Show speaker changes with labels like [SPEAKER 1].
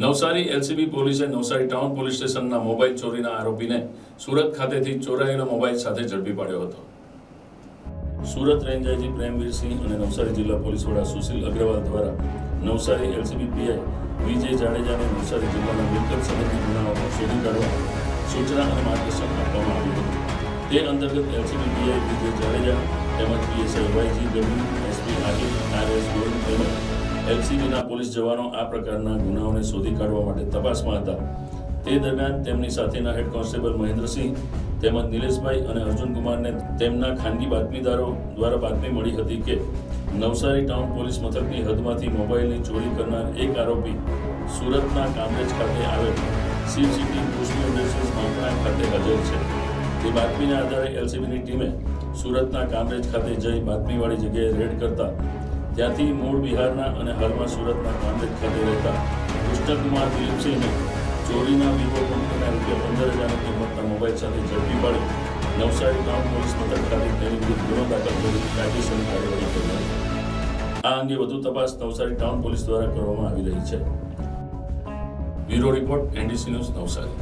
[SPEAKER 1] Navsari LCB પોલીસે Navsari town police સ્ટેશનના mobile ચોરીના આરોપીને સુરત ખાતેથી ચોરાયેલો મોબાઈલ સાથે ઝડપી પાડ્યો હતો. સુરત રેન્જ આઈજી પ્રેમવીરસિંહ અને નવસારી જિલ્લા પોલીસ વડા સુશીલ અગ્રવાલ દ્વારા નવસારી એલસીબી પીઆઈ વિજય જાડેજાને નવસારી જિલ્લાના મિલકત સમિતિ ગુનાઓ શોધી કાઢવા સૂચના અને માર્ગદર્શન આપવામાં આવ્યું હતું. તે અંતર્ગત એલસીબી પીઆઈ વિજય જાડેજા તેમજ PSI YG W SP Adil RS Govind એલસીબીના police જવાનો આ પ્રકારના ગુનાઓને શોધી કાઢવા માટે તપાસમાં હતા. તે દરમિયાન તેમની સાથેના હેડ કોન્સ્ટેબલ મહેન્દ્રસિંહ તેમજ નિલેશભાઈ અને અર્જુનકુમારને તેમના ખાનગી બાતમીદારો દ્વારા બાતમી મળી હતી કે નવસારી ટાઉન પોલીસ મથકની હદમાંથી મોબાઈલની ચોરી કરનાર એક આરોપી સુરતના કામરેજ ખાતે આવેલ શિવ સિટી પુષ્પી ઇન્ડસ્ટ્રીઝ માપણા ખાતે હાજર છે. તે બાતમીના આધારે એલસીબીની ટીમે સુરતના કામરેજ ખાતે જઈ બાતમીવાળી જગ્યાએ રેડ કરતા ત્યાંથી મૂળ બિહારના અને હાલમાં સુરતના કામરેજ ખાતે રહેતા કૃષ્ણકુમાર દિલીપસિંહને ચોરીના વિવો કંપનીના રૂપિયા પંદર હજારની કિંમતના મોબાઈલ સાથે ઝડપી પાડી નવસારી ટાઉન પોલીસ મથક ખાતે તેની વિરુદ્ધ ગુનો દાખલ કરી કાયદેસરની કાર્યવાહી કરી. આ અંગે વધુ તપાસ નવસારી ટાઉન પોલીસ દ્વારા કરવામાં આવી રહી છે bureau report, NDC news Navsari